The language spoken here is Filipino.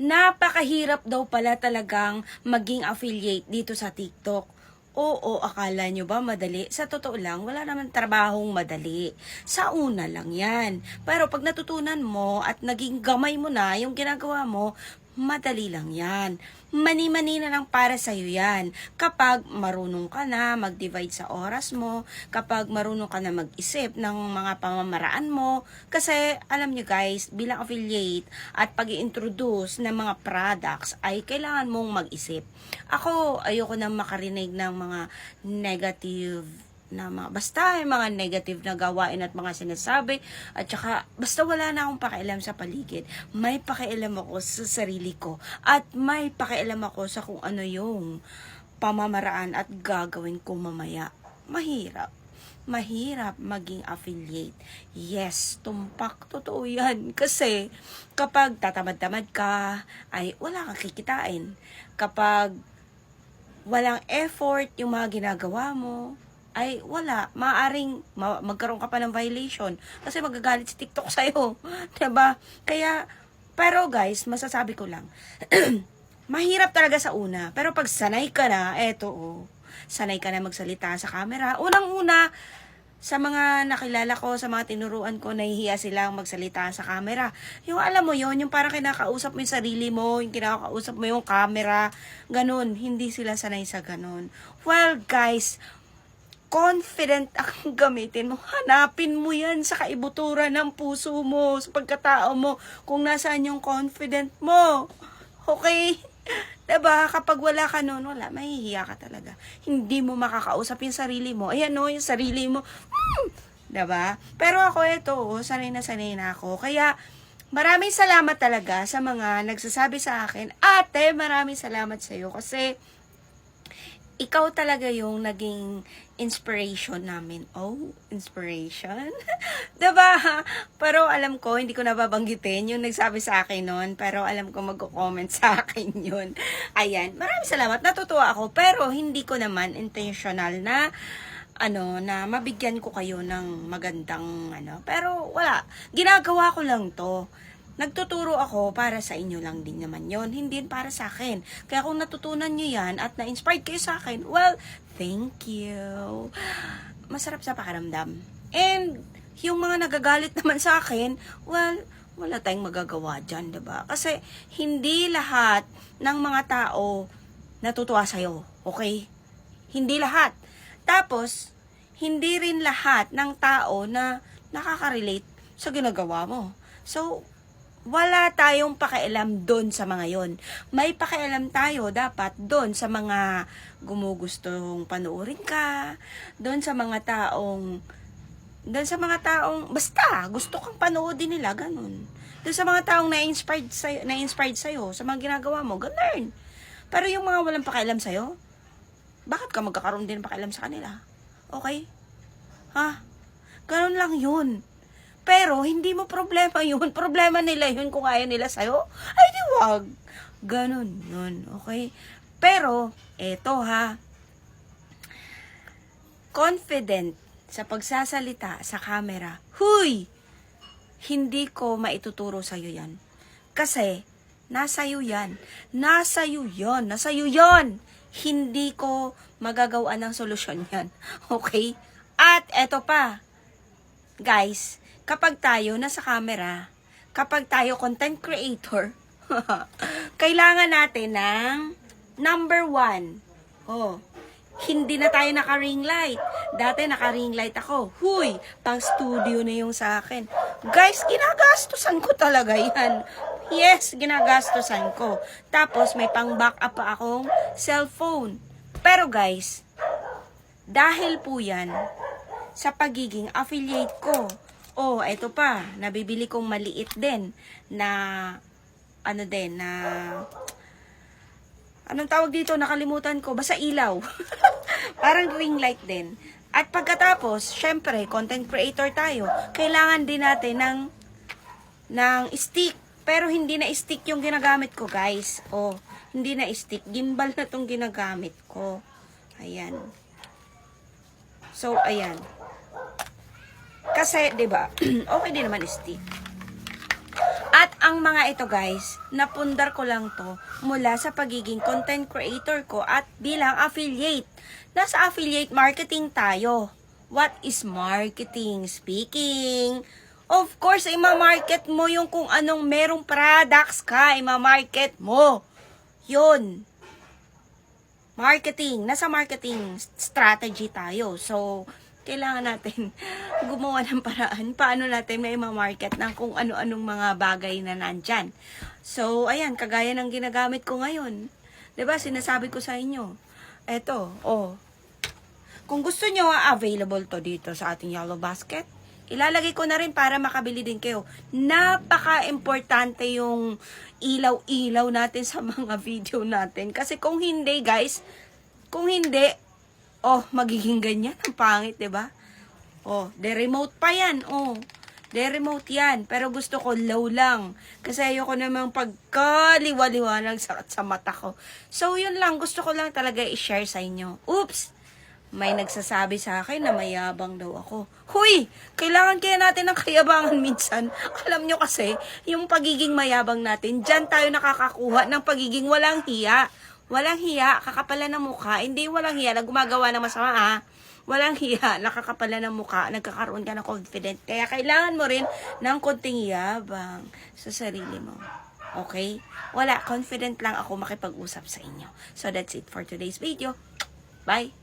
napakahirap daw pala talagang maging affiliate dito sa TikTok. Oo, akala nyo ba madali? Sa totoo lang, wala naman trabahong madali. Sa una lang yan. Pero pag natutunan mo at naging gamay mo na yung ginagawa mo, madali lang yan. Mani-mani na lang para sa'yo yan. Kapag marunong ka na mag-divide sa oras mo, kapag marunong ka na mag-isip ng mga pamamaraan mo, kasi alam nyo guys, bilang affiliate at pag introduce ng mga products ay kailangan mong mag-isip. Ako, ayoko na makarinig ng mga negative na mga, basta yung mga negative na gawain at mga sinasabi at saka basta wala na akong pakialam sa paligid may pakialam ako sa sarili ko at may pakialam ako sa kung ano yung pamamaraan at gagawin ko mamaya mahirap mahirap maging affiliate. Yes, tumpak. Totoo yan. Kasi, kapag tatamad-tamad ka, ay wala kang kikitain. Kapag walang effort yung mga ginagawa mo, ay wala. Maaring ma- magkaroon ka pa ng violation. Kasi magagalit si TikTok sa'yo. ba? Kaya, pero guys, masasabi ko lang, mahirap talaga sa una. Pero pag sanay ka na, eto oh, sanay ka na magsalita sa camera. Unang-una, sa mga nakilala ko, sa mga tinuruan ko, nahihiya silang magsalita sa camera. Yung alam mo yon yung parang kinakausap mo yung sarili mo, yung kinakausap mo yung camera, ganun. Hindi sila sanay sa ganun. Well, guys, confident ang gamitin mo. Hanapin mo yan sa kaibuturan ng puso mo, sa pagkatao mo, kung nasaan yung confident mo. Okay? Diba? Kapag wala ka nun, wala, mahihiya ka talaga. Hindi mo makakausap yung sarili mo. Ayan no, yung sarili mo. Hmm, diba? Pero ako, eto, oh, sanay na sanay na ako. Kaya, maraming salamat talaga sa mga nagsasabi sa akin. Ate, maraming salamat sa'yo kasi ikaw talaga yung naging inspiration namin. Oh, inspiration? ba? Pero alam ko, hindi ko nababanggitin yung nagsabi sa akin noon. Pero alam ko magko-comment sa akin yun. Ayan. Maraming salamat. Natutuwa ako. Pero hindi ko naman intentional na ano, na mabigyan ko kayo ng magandang ano. Pero wala. Ginagawa ko lang to nagtuturo ako para sa inyo lang din naman yon hindi para sa akin. Kaya kung natutunan nyo yan at na-inspired kayo sa akin, well, thank you. Masarap sa pakiramdam. And, yung mga nagagalit naman sa akin, well, wala tayong magagawa dyan, ba? Kasi, hindi lahat ng mga tao natutuwa sa'yo, okay? Hindi lahat. Tapos, hindi rin lahat ng tao na nakaka-relate sa ginagawa mo. So, wala tayong pakialam doon sa mga yon. May pakialam tayo dapat doon sa mga gumugustong panoorin ka, doon sa mga taong doon sa mga taong basta gusto kang panoodin nila ganun. Doon sa mga taong na-inspired sa na-inspired sa sa mga ginagawa mo, ganun. Pero yung mga walang pakialam sa bakit ka magkakaroon din ng pakialam sa kanila? Okay? Ha? Ganun lang 'yun. Pero, hindi mo problema yun. Problema nila yun kung ayaw nila sa'yo. Ay, di wag. Ganon yun. Okay? Pero, eto ha. Confident sa pagsasalita sa camera. Huy! Hindi ko maituturo sa'yo yan. Kasi, nasa'yo yan. Nasa'yo yon. Nasa'yo yon. Hindi ko magagawa ng solusyon yan. Okay? At eto pa. Guys, kapag tayo nasa camera, kapag tayo content creator, kailangan natin ng number one. Oh, hindi na tayo naka-ring light. Dati naka-ring light ako. Huy, pang studio na yung sa akin. Guys, ginagastusan ko talaga yan. Yes, ginagastusan ko. Tapos may pang backup pa akong cellphone. Pero guys, dahil po yan sa pagiging affiliate ko Oh, ito pa, nabibili kong maliit din na ano din na anong tawag dito? Nakalimutan ko. Basta ilaw. Parang ring light din. At pagkatapos syempre content creator tayo. Kailangan din natin ng ng stick. Pero hindi na stick yung ginagamit ko guys. Oh hindi na stick. Gimbal na tong ginagamit ko. Ayan. So ayan kasi, di ba, okay din naman stick. At ang mga ito guys, napundar ko lang to mula sa pagiging content creator ko at bilang affiliate. Nasa affiliate marketing tayo. What is marketing? Speaking. Of course, ima-market mo yung kung anong merong products ka, ima-market mo. Yun. Marketing. Nasa marketing strategy tayo. So, kailangan natin gumawa ng paraan paano natin may ma-market ng kung ano-anong mga bagay na nandyan. So, ayan, kagaya ng ginagamit ko ngayon. ba sinasabi ko sa inyo. Eto, oh. Kung gusto nyo, ah, available to dito sa ating yellow basket. Ilalagay ko na rin para makabili din kayo. Napaka-importante yung ilaw-ilaw natin sa mga video natin. Kasi kung hindi, guys, kung hindi, oh, magiging ganyan. Ang pangit, ba? Oh, de remote pa yan. Oh, de remote yan. Pero gusto ko low lang. Kasi ayoko namang pagkaliwa-liwanag sa, sa mata ko. So, yun lang. Gusto ko lang talaga i-share sa inyo. Oops! May nagsasabi sa akin na mayabang daw ako. Huy! Kailangan kaya natin ng kayabangan minsan. Alam nyo kasi, yung pagiging mayabang natin, dyan tayo nakakakuha ng pagiging walang hiya. Walang hiya, kakapalan ng mukha. Hindi walang hiya na gumagawa ng masama ha. Walang hiya, nakakapala ng mukha, nagkakaroon ka ng confident. Kaya kailangan mo rin ng konting yabang sa sarili mo. Okay? Wala, confident lang ako makipag-usap sa inyo. So that's it for today's video. Bye!